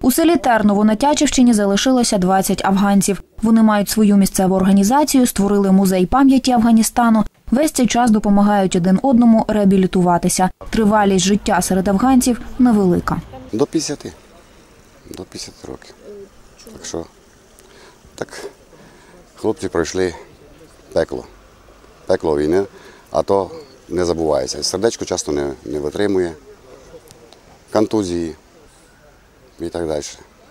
У селі Терново на Тячівщині залишилося 20 афганців. Вони мають свою місцеву організацію, створили музей пам'яті Афганістану. Весь цей час допомагають один одному реабілітуватися. Тривалість життя серед афганців невелика. До 50. До 50 років. Так що так хлопці пройшли пекло. Пекло війни, а то не забувається. Сердечко часто не, не витримує, контузії і так далі.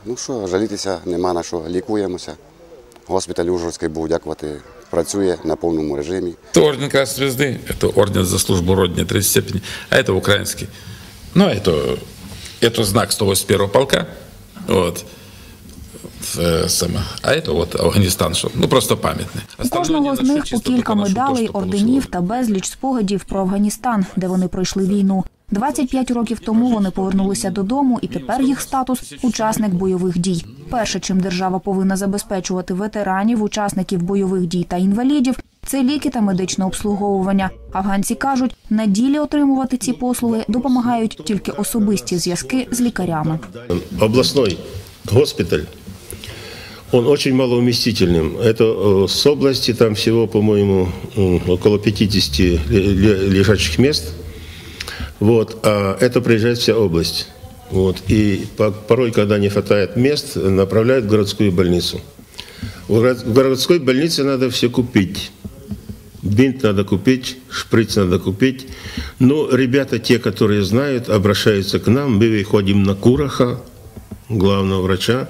Ну що, жалітися нема на що, лікуємося. Госпіталь Ужгородський був, дякувати, працює на повному режимі. Это орден Красной Звезды, это орден за службу Родине третьей степени, а это украинский. Ну, это, это знак 181 полка, вот, Э, саме. а это вот Афганистан, что, ну, просто памятный. У кожного з них по кілька медалей, орденів та безліч спогадів про Афганістан, де вони пройшли війну. 25 років тому вони повернулися додому, і тепер їх статус учасник бойових дій. Перше, чим держава повинна забезпечувати ветеранів, учасників бойових дій та інвалідів, це ліки та медичне обслуговування. Афганці кажуть, на ділі отримувати ці послуги допомагають тільки особисті зв'язки з лікарями. областной госпиталь, он очень малоуместительным. Это э, с области там всего, по-моему, м, около 50 ле- ле- лежачих мест. Вот, а это приезжает вся область. Вот, и по- порой, когда не хватает мест, направляют в городскую больницу. В город- в городской больнице надо все купить. Бинт надо купить, шприц надо купить. Но ребята, те, которые знают, обращаются к нам. Мы выходим на Кураха, главного врача.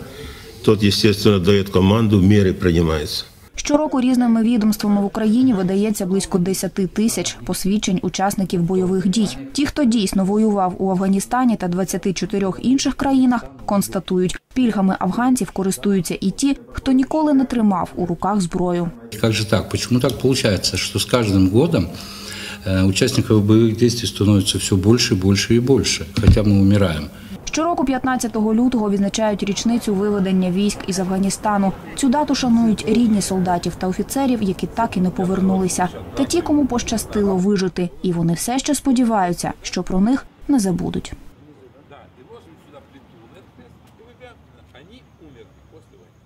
Тот, естественно, дает команду, меры принимаются. Щороку різними відомствами в Україні видається близько 10 тисяч посвідчень учасників бойових дій. Ті, хто дійсно воював у Афганістані та 24 інших країнах, констатують, пільгами афганців користуються і ті, хто ніколи не тримав у руках зброю. Как же так? Почему так получается, что с каждым годом э, участников боевых действий становится все больше, больше и больше, хотя мы умираем? Щороку, 15 лютого, відзначають річницю виведення військ із Афганістану. Цю дату шанують рідні солдатів та офіцерів, які так і не повернулися, та ті, кому пощастило вижити, і вони все ще сподіваються, що про них не забудуть. Они умерли после войны.